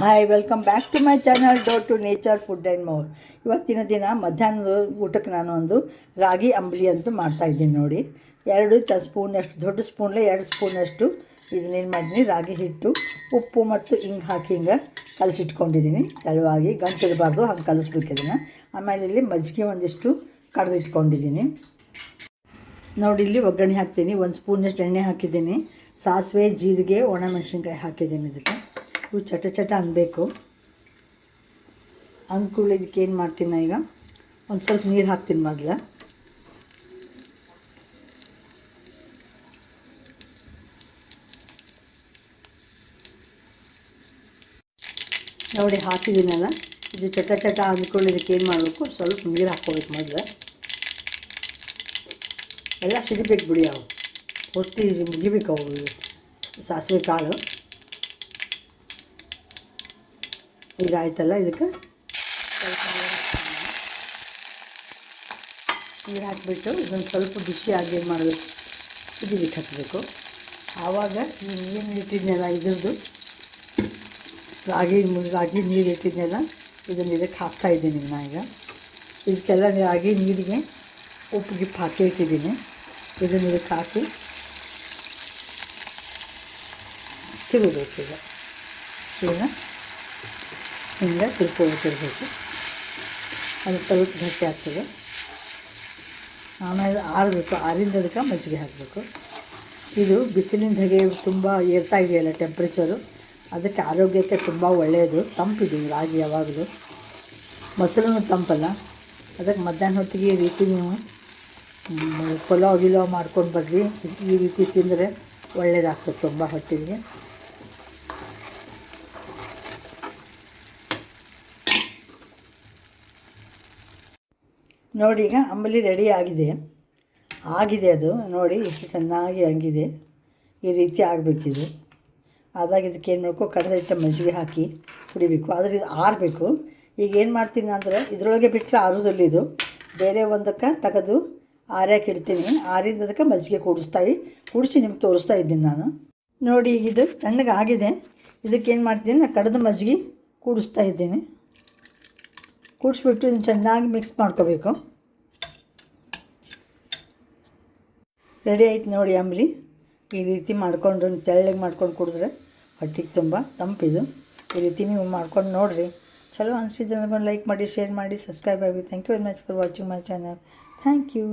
Hi welcome back to my channel door to nature food and more ಇವತ್ತಿನ ದಿನ ಮಧ್ಯಾಹ್ನದ ಊಟಕ್ಕೆ ನಾನು ಒಂದು ರಾಗಿ ಅಂಬಲಿ ಅಂತ ಮಾಡ್ತಾಯಿದ್ದೀನಿ ನೋಡಿ. ಎರಡು ಚ ಸ್ಪೂನಷ್ಟು, ದೊಡ್ಡ ಸ್ಪೂನ್ಲೆ ಎರಡು ಸ್ಪೂನಷ್ಟು ಇದನ್ನೇನು ಮಾಡಿದ್ದೀನಿ, ರಾಗಿ ಹಿಟ್ಟು, ಉಪ್ಪು ಮತ್ತು ಹಿಂಗೆ ಹಾಕಿ ಹಿಂಗೆ ಕಲಸಿಟ್ಕೊಂಡಿದ್ದೀನಿ. ತೆಳುವಾಗಿ ಗಂಟಿರಬಾರ್ದು ಹಂಗೆ ಕಲಿಸ್ಬೇಕು ಇದನ್ನು. ಆಮೇಲೆ ಇಲ್ಲಿ ಮಜ್ಜಿಗೆ ಒಂದಿಷ್ಟು ಕಡ್ದಿಟ್ಕೊಂಡಿದ್ದೀನಿ. ನೋಡಿ, ಇಲ್ಲಿ ಒಗ್ಗರಣೆ ಹಾಕ್ತೀನಿ. ಒಂದು ಸ್ಪೂನಷ್ಟು ಎಣ್ಣೆ ಹಾಕಿದ್ದೀನಿ. ಸಾಸಿವೆ, ಜೀರಿಗೆ ಒಣಮೆಣಸಿನ್ಕಾಯಿ ಹಾಕಿದ್ದೀನಿ ಇದಕ್ಕೆ. ಇವು ಚಟ ಚಟ ಅನ್ಬೇಕು. ಅಂದ್ಕೂಡ್ಲೆ ಇದಕ್ಕೆ ಏನು ಮಾಡ್ತೀನಿ ನಾ ಈಗ? ಒಂದು ಸ್ವಲ್ಪ ನೀರು ಹಾಕ್ತೀನಿ ಮೊದಲು. ನೋಡಿ ಹಾಕಿದ್ದೀನಲ್ಲ? ಇದು ಚಟ ಚಟ ಅಂದ್ಕೊಳ್ಳೋದಕ್ಕೆ ಏನು ಮಾಡಬೇಕು? ಸ್ವಲ್ಪ ನೀರು ಹಾಕ್ಕೋಬೇಕು ಮೊದಲು. ಎಲ್ಲ ಸಿಗಬೇಕು ಬಿಡಿ ಅವು. ಹೊತ್ತಿ ಮುಗಿಬೇಕು ಅವು ಸಾಸಿವೆ ಕಾಳು. ಈಗ ಆಯ್ತಲ್ಲ ಇದಕ್ಕೆ? ನೀರು ಹಾಕಿಬಿಟ್ಟು ಇದೊಂದು ಸ್ವಲ್ಪ ಬಿಸಿ ಆಗಿ ಏನು ಮಾಡಬೇಕು? ಕುದಿಲಿಕ್ಕೆ ಹಾಕಬೇಕು. ಆವಾಗ ಏನು ಇಟ್ಟಿದ್ನಲ್ಲ ಇದ್ರದ್ದು? ರಾಗಿ ರಾಗಿ ನೀರು ಇಟ್ಟಿದ್ನೆಲ್ಲ, ಇದನ್ನು ಇದಕ್ಕೆ ಹಾಕ್ತಾ ಇದ್ದೀನಿ ನಾನು ಈಗ. ಇದಕ್ಕೆಲ್ಲ ರಾಗಿ ನೀರಿಗೆ ಉಪ್ಪು ಗಿಪ್ಪು ಹಾಕಿ ಇಟ್ಟಿದ್ದೀನಿ. ಇದನ್ನು ಇದಕ್ಕೆ ಹಾಕಿ ತಿರುಗಬೇಕು ಈಗ. ಇದನ್ನು ಹಿಂಗೆ ತಿರ್ಕೊಳ್ತಿರ್ಬೇಕು ಅದು ಸ್ವಲ್ಪ ಗಟ್ಟಿ ಆಗ್ತದೆ. ಆಮೇಲೆ ಆರಬೇಕು, ಆರಿಂದ ಅದಕ್ಕೆ ಮಜ್ಜಿಗೆ ಹಾಕಬೇಕು. ಇದು ಬಿಸಿಲಿನ ಹೊಗೆ ತುಂಬ ಏರ್ತಾ ಇದೆಯಲ್ಲ ಟೆಂಪ್ರೇಚರು ಅದಕ್ಕೆ ಆರೋಗ್ಯಕ್ಕೆ ತುಂಬ ಒಳ್ಳೆಯದು ತಂಪಿದು ರಾಗಿ ಯಾವಾಗಲೂ. ಮೊಸರು ತಂಪಲ್ಲ. ಅದಕ್ಕೆ ಮಧ್ಯಾಹ್ನ ಹೊತ್ತಿಗೆ ಈ ರೀತಿ ನೀವು ಪಲಾವ್ ಗಿಲಾವ್ ಮಾಡ್ಕೊಂಡು ಬರ್ರಿ. ಈ ರೀತಿ ತಿಂದರೆ ಒಳ್ಳೆಯದಾಗ್ತದೆ ತುಂಬ ಹೊಟ್ಟೆಗೆ. ನೋಡಿ, ಈಗ ಅಂಬಲಿ ರೆಡಿ ಆಗಿದೆ. ಆಗಿದೆ ಅದು. ನೋಡಿ ಎಷ್ಟು ಚೆನ್ನಾಗಿ ಹಂಗಿದೆ. ಈ ರೀತಿ ಆಗಬೇಕಿದು. ಆದಾಗ ಇದಕ್ಕೆ ಏನು ಮಾಡಬೇಕು ಕಡದ ಹಿಟ್ಟ ಮಜ್ಜಿಗೆ ಹಾಕಿ ಕುಡಿಬೇಕು. ಆದರೆ ಇದು ಆರಬೇಕು. ಈಗ ಏನು ಮಾಡ್ತೀನಿ ಅಂದರೆ, ಇದರೊಳಗೆ ಬಿಟ್ಟರೆ ಆರೋದಲ್ಲಿ ಇದು. ಬೇರೆ ಒಂದಕ್ಕೆ ತೆಗೆದು ಆರ್ಯಾಕೆ ಇಡ್ತೀನಿ. ಆರಿಂದ ಅದಕ್ಕೆ ಮಜ್ಜಿಗೆ ಕೂಡಿಸ್ತಾಯಿ ಕೂಡಿಸಿ ನಿಮ್ಗೆ ತೋರಿಸ್ತಾ ಇದ್ದೀನಿ ನಾನು. ನೋಡಿ ಈಗ ಇದು ತಣ್ಣಗೆ ಆಗಿದೆ. ಏನು ಮಾಡ್ತೀನಿ ನಾನು ಕಡದ ಮಜ್ಜಿಗೆ ಕೂಡಿಸ್ತಾ ಇದ್ದೀನಿ. ಕೂಡಿಸ್ಬಿಟ್ಟು ಚೆನ್ನಾಗಿ ಮಿಕ್ಸ್ ಮಾಡ್ಕೋಬೇಕು. ರೆಡಿ ಆಯ್ತು ನೋಡಿ ಅಂಬಲಿ. ಈ ರೀತಿ ಮಾಡಿಕೊಂಡು ತೆಳ್ಳಗೆ ಮಾಡ್ಕೊಂಡು ಕುಡಿದ್ರೆ ಹೊಟ್ಟಿಗೆ ತುಂಬ ತಂಪಿದು. ಈ ರೀತಿ ನೀವು ಮಾಡ್ಕೊಂಡು ನೋಡಿರಿ. ಚಲೋ ಅನಿಸಿದ್ರೆ ಲೈಕ್ ಮಾಡಿ ಶೇರ್ ಮಾಡಿ ಸಬ್ಸ್ಕ್ರೈಬ್ ಆಗಿ. Thank you very much for watching my channel thank you